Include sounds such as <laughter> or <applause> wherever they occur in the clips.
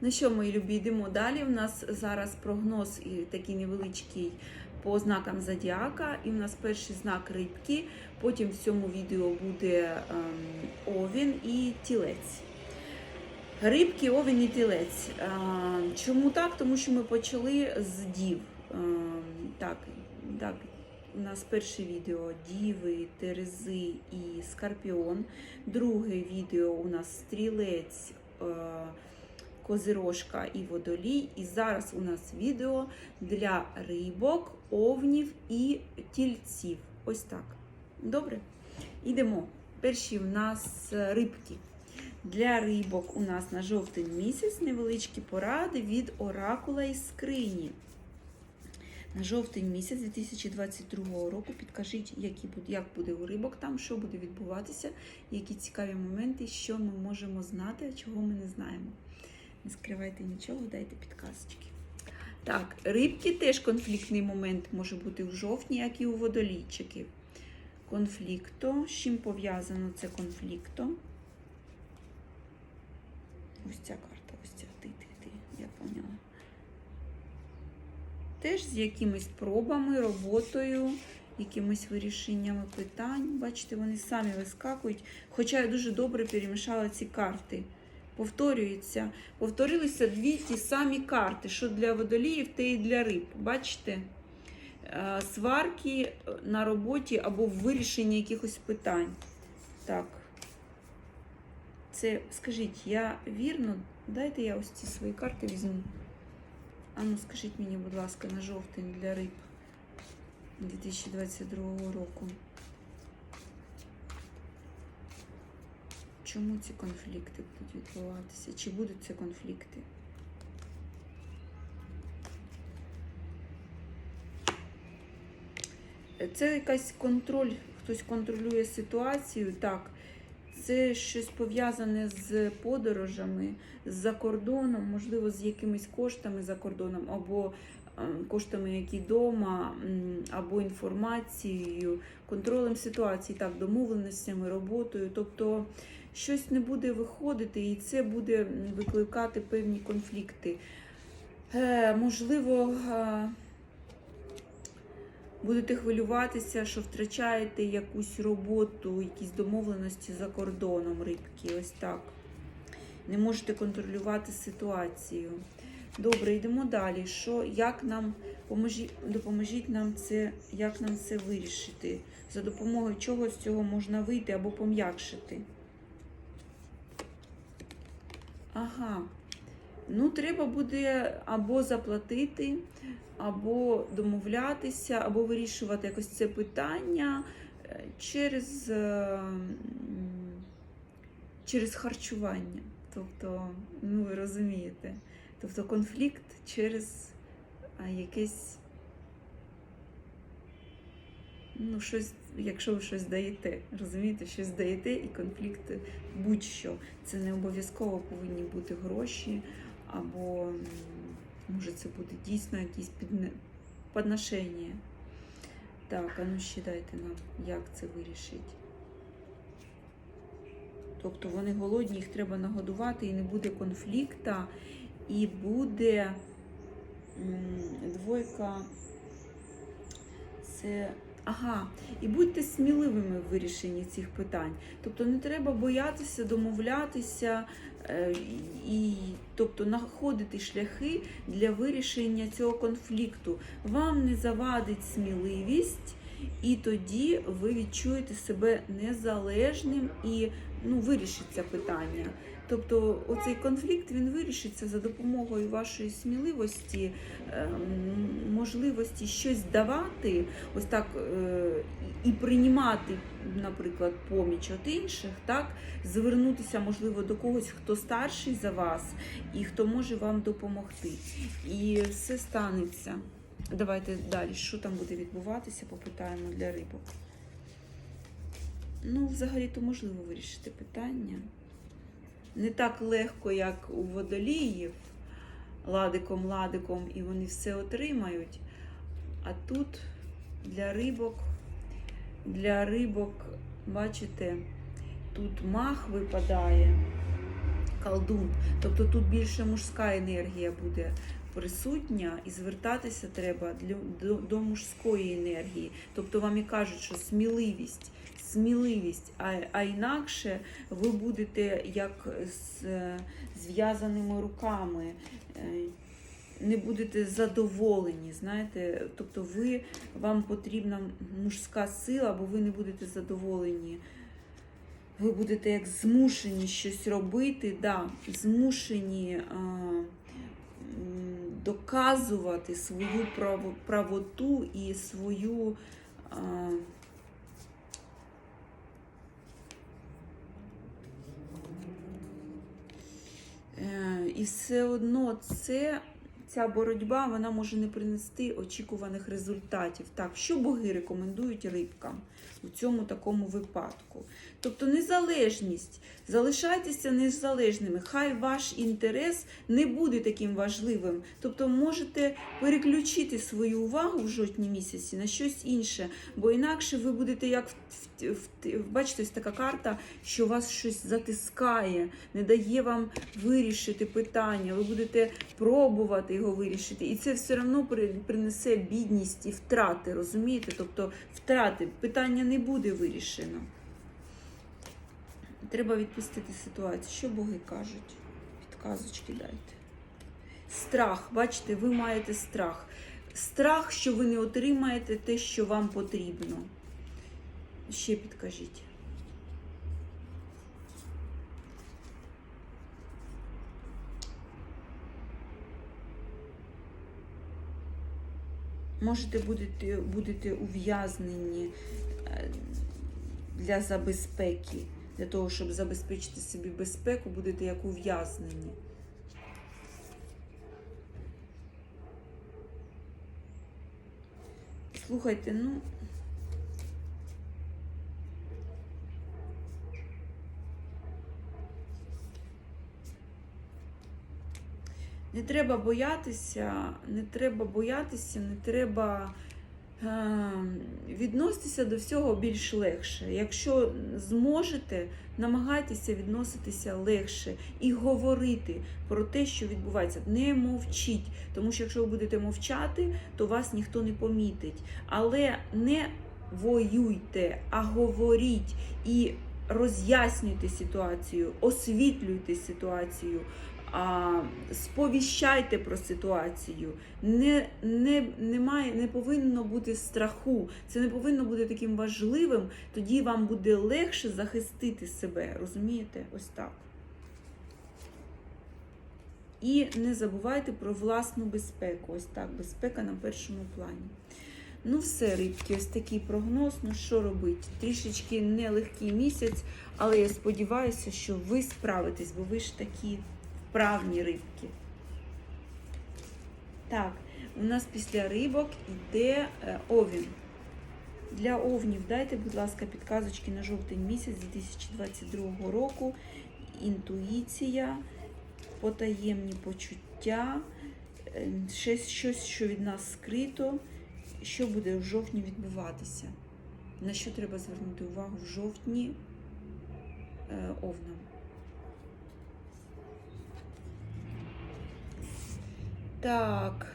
Ну що, мої любі, йдемо далі. У нас зараз прогноз і такий невеличкий по знакам зодіака. І у нас перший знак рибки. Потім в цьому відео буде ем, овін і тілець. Рибки, овін і тілець. Е, чому так? Тому що ми почали з дів. Е, так, так, у нас перше відео Діви, Терези і Скорпіон. Друге відео у нас стрілець. Е, Козирожка і водолій. І зараз у нас відео для рибок, овнів і тільців. Ось так. Добре? Ідемо. Перші в нас рибки. Для рибок у нас на жовтень місяць невеличкі поради від оракула із скрині. На жовтень місяць 2022 року підкажіть, які як буде у рибок там, що буде відбуватися, які цікаві моменти, що ми можемо знати, а чого ми не знаємо. Не скривайте нічого, дайте підказочки. Так, рибки теж конфліктний момент може бути в жовтні, як і у водолійчиків. Конфлікто. З чим пов'язано це конфлікто? Ось ця карта, ось ця ти, ти, ти, я поняла. Теж з якимись пробами, роботою, якимись вирішеннями питань. Бачите, вони самі вискакують. Хоча я дуже добре перемішала ці карти. Повторюється, повторилися дві ті самі карти, що для водоліїв, та і для риб. Бачите? Е, Сварки на роботі або в вирішенні якихось питань. Так. Це, скажіть, я вірно, дайте я ось ці свої карти візьму. Ану, скажіть мені, будь ласка, на жовтень для риб 2022 року. Чому ці конфлікти будуть відбуватися? Чи будуть це конфлікти? Це якась контроль, хтось контролює ситуацію. Так, це щось пов'язане з подорожами з-за кордоном, можливо, з якимись коштами за кордоном, або е, коштами, які вдома, або інформацією, контролем ситуації, так, домовленостями, роботою. Тобто щось не буде виходити, і це буде викликати певні конфлікти. Е, можливо, е, будете хвилюватися, що втрачаєте якусь роботу, якісь домовленості за кордоном рибки. Ось так. Не можете контролювати ситуацію. Добре, йдемо далі. Що, як нам поможіть, допоможіть нам це, як нам це вирішити? За допомогою чого з цього можна вийти або пом'якшити? Ага. Ну, треба буде або заплатити, або домовлятися, або вирішувати якось це питання е, через, е, через харчування. Тобто, ну ви розумієте, тобто конфлікт через а, якесь, ну, щось, якщо ви щось даєте, розумієте, щось даєте і конфлікт будь-що. Це не обов'язково повинні бути гроші, або може це буде дійсно якісь підне- підношення. Так, а ну ще дайте нам, як це вирішить. Тобто вони голодні, їх треба нагодувати, і не буде конфлікта, і буде двойка. Це. Ага, і будьте сміливими в вирішенні цих питань. Тобто не треба боятися домовлятися е, і тобто знаходити шляхи для вирішення цього конфлікту. Вам не завадить сміливість, і тоді ви відчуєте себе незалежним і ну, вирішиться питання. Тобто оцей конфлікт він вирішиться за допомогою вашої сміливості, ем, можливості щось давати, ось так е, і приймати, наприклад, поміч від інших, так, звернутися, можливо, до когось, хто старший за вас і хто може вам допомогти. І все станеться. Давайте далі, що там буде відбуватися, попитаємо для рибок. Ну, взагалі-то можливо вирішити питання. Не так легко, як у водоліїв, ладиком-ладиком, і вони все отримають. А тут для рибок, для рибок, бачите, тут мах випадає, колдун. Тобто тут більше мужська енергія буде присутня, і звертатися треба для- до, до мужської енергії. Тобто вам і кажуть, що сміливість, сміливість, а, а інакше ви будете як з зв'язаними руками. е, Не будете задоволені, знаєте, тобто ви вам потрібна мужська сила, бо ви не будете задоволені. Ви будете як змушені щось робити, да, змушені а, доказувати свою право, правоту і свою. Е, І все одно це, ця боротьба вона може не принести очікуваних результатів. Так, що боги рекомендують рибкам у цьому такому випадку? Тобто незалежність. Залишайтеся незалежними. Хай ваш інтерес не буде таким важливим. Тобто можете переключити свою увагу в жовтні місяці на щось інше, бо інакше ви будете як бачите, ось така карта, що вас щось затискає, не дає вам вирішити питання. Ви будете пробувати вирішити, і це все одно принесе бідність і втрати. Розумієте? Тобто втрати питання не буде вирішено. Треба відпустити ситуацію. Що боги кажуть? Підказочки дайте. Страх, бачите, ви маєте страх. Страх, що ви не отримаєте те, що вам потрібно. Ще підкажіть. Можете будете, будете ув'язнені е, для забезпеки. Для того, щоб забезпечити собі безпеку, будете як ув'язнені. Слухайте, ну. Не треба боятися, не треба боятися, не треба е, відноситися до всього більш легше. Якщо зможете, намагайтеся відноситися легше і говорити про те, що відбувається. Не мовчіть, тому що якщо ви будете мовчати, то вас ніхто не помітить. Але не воюйте, а говоріть і роз'яснюйте ситуацію, освітлюйте ситуацію. А, сповіщайте про ситуацію. Не, не, немає, не повинно бути страху. Це не повинно бути таким важливим. Тоді вам буде легше захистити себе. Розумієте? Ось так. І не забувайте про власну безпеку. Ось так, безпека на першому плані. Ну, все, рибки, ось такий прогноз. Ну, що робити? Трішечки нелегкий місяць, але я сподіваюся, що ви справитесь, бо ви ж такі вправні рибки. Так, у нас після рибок йде е, овін. Для овнів дайте, будь ласка, підказочки на жовтень місяць 2022 року. Інтуїція, потаємні почуття, е, ще щось, що від нас скрито, що буде в жовтні відбуватися. На що треба звернути увагу в жовтні е, овнам? Так,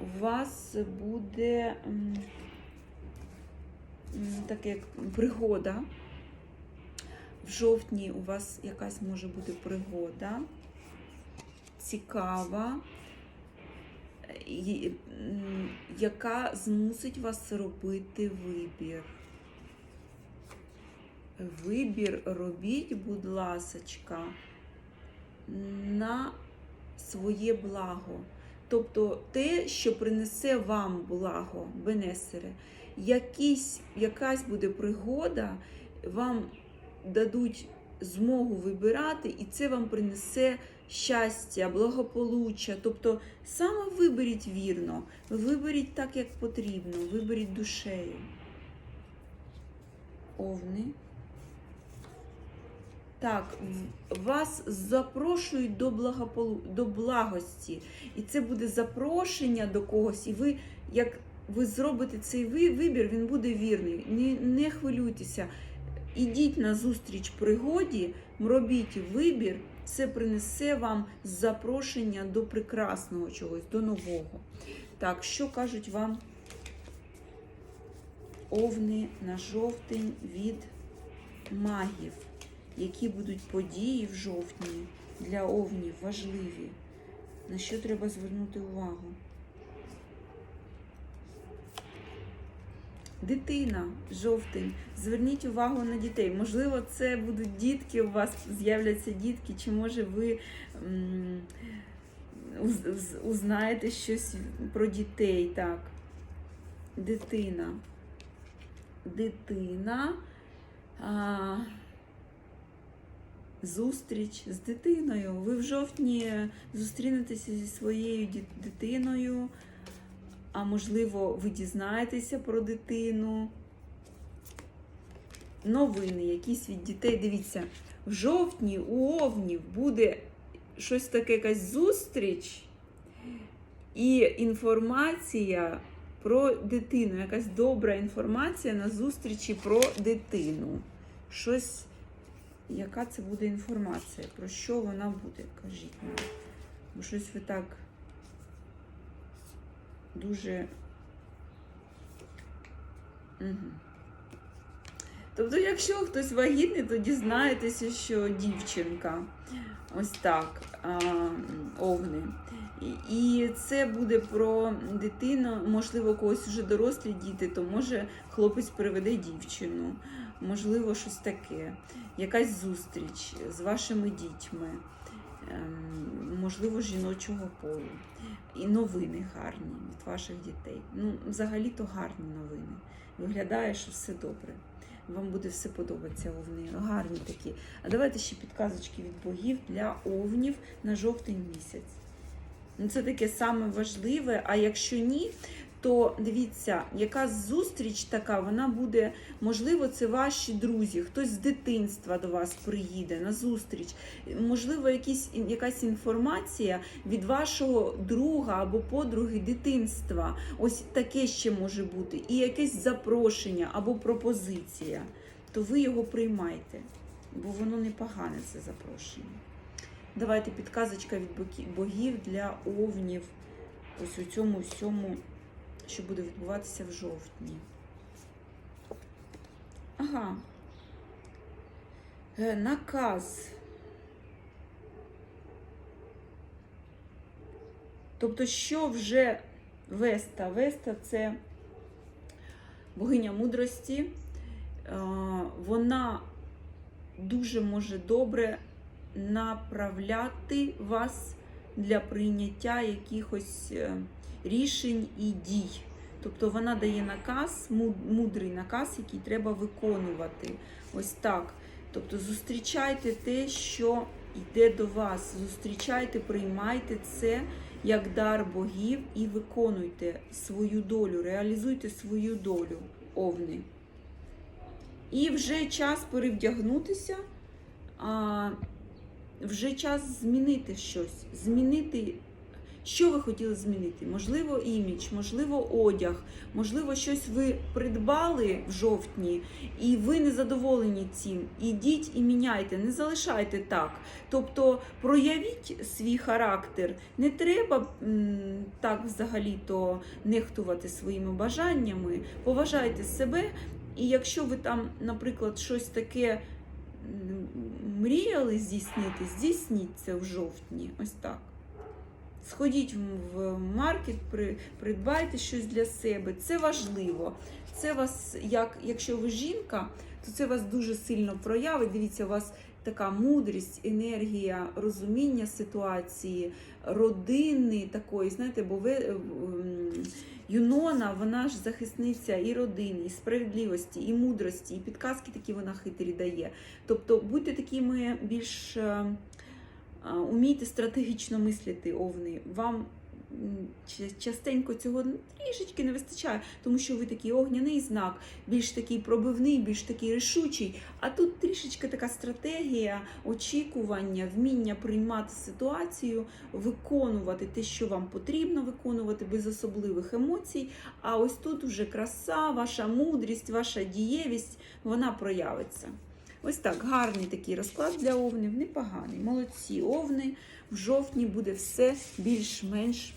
у вас буде м, як пригода. В жовтні у вас якась може бути пригода, цікава, яка змусить вас робити вибір. Вибір робіть, будь ласочка, на своє благо. Тобто те, що принесе вам благо, Бенесере, якісь, якась буде пригода, вам дадуть змогу вибирати, і це вам принесе щастя, благополуччя. Тобто саме виберіть вірно, виберіть так, як потрібно, виберіть душею. Овни. Так, вас запрошують до, благополу... до благості. І це буде запрошення до когось. І ви, як ви зробите цей вибір, він буде вірний. Не, не хвилюйтеся. Ідіть на зустріч пригоді, робіть вибір, Це принесе вам запрошення до прекрасного чогось, до нового. Так, що кажуть вам овни на жовтень від магів? Які будуть події в жовтні для овнів важливі? На що треба звернути увагу? Дитина, жовтень. Зверніть увагу на дітей. Можливо, це будуть дітки, у вас з'являться дітки, чи може ви узнаєте щось про дітей. Так. Дитина. Дитина. А, зустріч з дитиною. Ви в жовтні зустрінетеся зі своєю дитиною. А можливо, ви дізнаєтеся про дитину. Новини якісь від дітей. Дивіться, в жовтні у овнів буде щось таке, якась зустріч і інформація про дитину. Якась добра інформація на зустрічі про дитину. Щось, яка це буде інформація? Про що вона буде? Кажіть мені. Бо щось ви так дуже. Угу. Тобто, якщо хтось вагітний, то дізнаєтеся, що дівчинка. Ось так, а, овни. І- це буде про дитину, можливо, когось вже дорослі діти, то може хлопець приведе дівчину, можливо, щось таке, якась зустріч з вашими дітьми, ем, можливо, жіночого полу. І новини гарні від ваших дітей. Ну, взагалі-то гарні новини. Виглядає, що все добре. Вам буде все подобатися, овни. Гарні такі. А давайте ще підказочки від богів для овнів на жовтень місяць. Ну, це таке саме важливе. А якщо ні, то дивіться, яка зустріч така, вона буде, можливо, це ваші друзі, хтось з дитинства до вас приїде на зустріч. Можливо, якісь, якась інформація від вашого друга або подруги дитинства. Ось таке ще може бути. І якесь запрошення або пропозиція. То ви його приймайте, бо воно непогане, це запрошення. Давайте підказочка від богів для овнів. Ось у цьому всьому, що буде відбуватися в жовтні. Ага. Е, Наказ. Тобто, що вже Веста? Веста це богиня мудрості. Е, Вона дуже може добре направляти вас для прийняття якихось е, рішень і дій. Тобто вона дає наказ, мудрий наказ, який треба виконувати. Ось так. Тобто зустрічайте те, що йде до вас. Зустрічайте, приймайте це як дар богів і виконуйте свою долю, реалізуйте свою долю, овни. І вже час перевдягнутися, а, вже час змінити щось, змінити, що ви хотіли змінити. Можливо, імідж, можливо, одяг, можливо, щось ви придбали в жовтні, і ви не задоволені цим. Ідіть і міняйте, не залишайте так. Тобто проявіть свій характер. Не треба так взагалі-то нехтувати своїми бажаннями. Поважайте себе. І якщо ви там, наприклад, щось таке мріяли здійснити, здійсніть це в жовтні. Ось так. Сходіть в- маркет, при- придбайте щось для себе. Це важливо. Це вас, як, якщо ви жінка, то це вас дуже сильно проявить. Дивіться, у вас така мудрість, енергія, розуміння ситуації, родини такої, знаєте, бо ви. ем, Юнона, вона ж захисниця і родини, і справедливості, і мудрості, і підказки такі вона хитрі дає. Тобто будьте такими більш е, е, умійте стратегічно мислити, овни. Вам частенько цього трішечки не вистачає, тому що ви такий огняний знак, більш такий пробивний, більш такий рішучий. А тут трішечки така стратегія, очікування, вміння приймати ситуацію, виконувати те, що вам потрібно виконувати без особливих емоцій. А ось тут вже краса, ваша мудрість, ваша дієвість, вона проявиться. Ось так, гарний такий розклад для овнів, непоганий. Молодці овни. В жовтні буде все більш-менш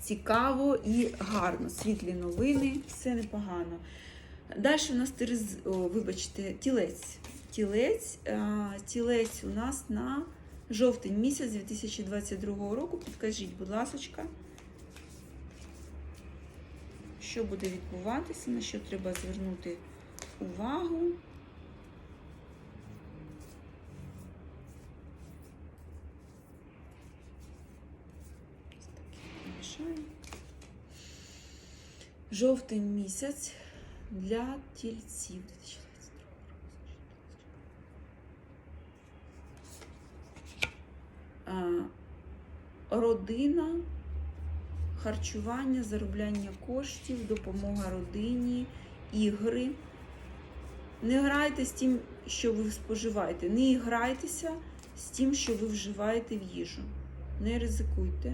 цікаво і гарно. Світлі новини, все непогано. Далі у нас терез... О, вибачте, тілець. Тілець, а, тілець у нас на жовтень місяць 2022 року. Підкажіть, будь ласка, що буде відбуватися, на що треба звернути увагу. Ось так, мішаю. Жовтень місяць для тільців. 2022 А, Родина, харчування, заробляння коштів, допомога родині, ігри. Не грайте з тим, що ви споживаєте. Не грайтеся з тим, що ви вживаєте в їжу. Не ризикуйте.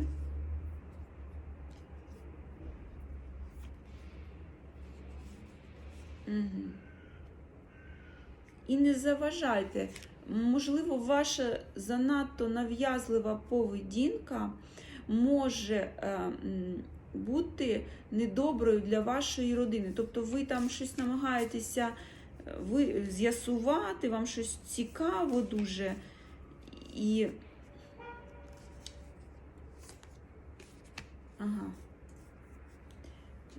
Угу. І не заважайте. Можливо, ваша занадто нав'язлива поведінка може е, бути недоброю для вашої родини. Тобто ви там щось намагаєтеся е, ви з'ясувати, вам щось цікаво дуже. І. Ага.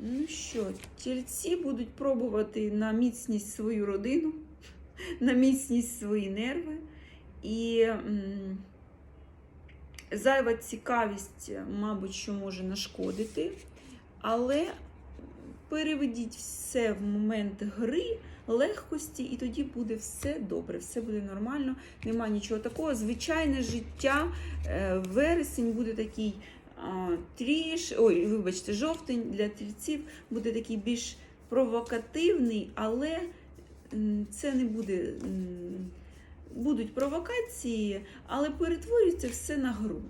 Ну що, тільці будуть пробувати на міцність свою родину, <laughs> на міцність свої нерви. І зайва цікавість, мабуть, що може нашкодити, але переведіть все в момент гри, легкості, і тоді буде все добре, все буде нормально, нема нічого такого. Звичайне життя, е, вересень буде такий. Тріш, ой, вибачте, жовтень для тільців буде такий більш провокативний, але це не буде. Будуть провокації, але перетворюється все на гру.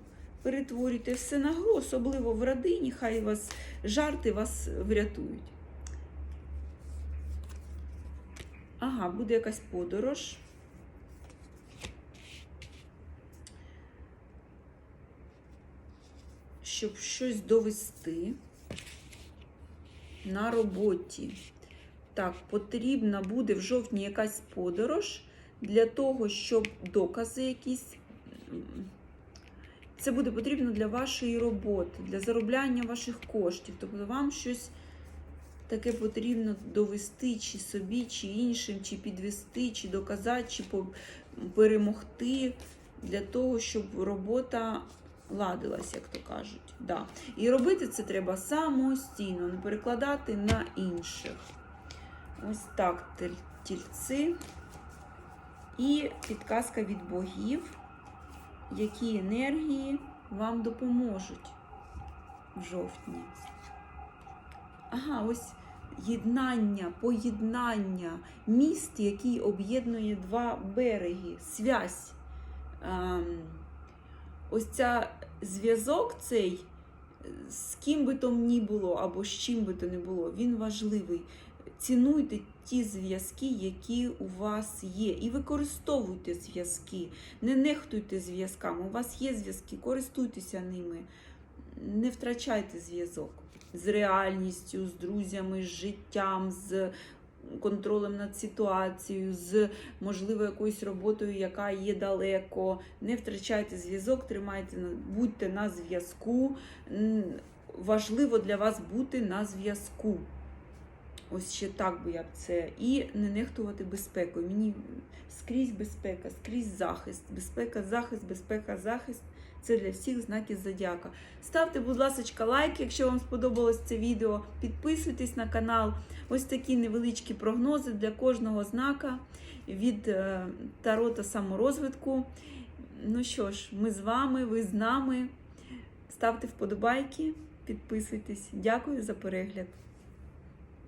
Перетворюйте все на гру, особливо в родині, хай вас жарти вас врятують. Ага, буде якась подорож. Щоб щось довести на роботі. Так, потрібна буде в жовтні якась подорож для того, щоб докази якісь. Це буде потрібно для вашої роботи, для заробляння ваших коштів. Тобто вам щось таке потрібно довести чи собі, чи іншим, чи підвести, чи доказати, чи перемогти для того, щоб робота ладилась, як то кажуть. Да. І робити це треба самостійно, не перекладати на інших. Ось так тільці. І підказка від богів, які енергії вам допоможуть в жовтні. Ага, ось єднання, поєднання, міст, який об'єднує два береги, связь. Ось ця зв'язок цей, е, з ким би то ні було, або з чим би то не було, він важливий. Цінуйте ті зв'язки, які у вас є, і використовуйте зв'язки. Не нехтуйте зв'язками. У вас є зв'язки, користуйтеся ними. Не втрачайте зв'язок з реальністю, з друзями, з життям, з контролем над ситуацією, з можливо якоюсь роботою, яка є далеко. Не втрачайте зв'язок, тримайте, будьте на зв'язку. Важливо для вас бути на зв'язку. Ось ще так би я б це. І не нехтувати безпекою. Мені скрізь безпека, скрізь захист. Безпека, захист, безпека, захист. Це для всіх знаків зодіака. Ставте, будь ласка, лайк, якщо вам сподобалось це відео. Підписуйтесь на канал. Ось такі невеличкі прогнози для кожного знака від е, Таро та саморозвитку. Ну що ж, ми з вами, ви з нами. Ставте вподобайки, підписуйтесь. Дякую за перегляд.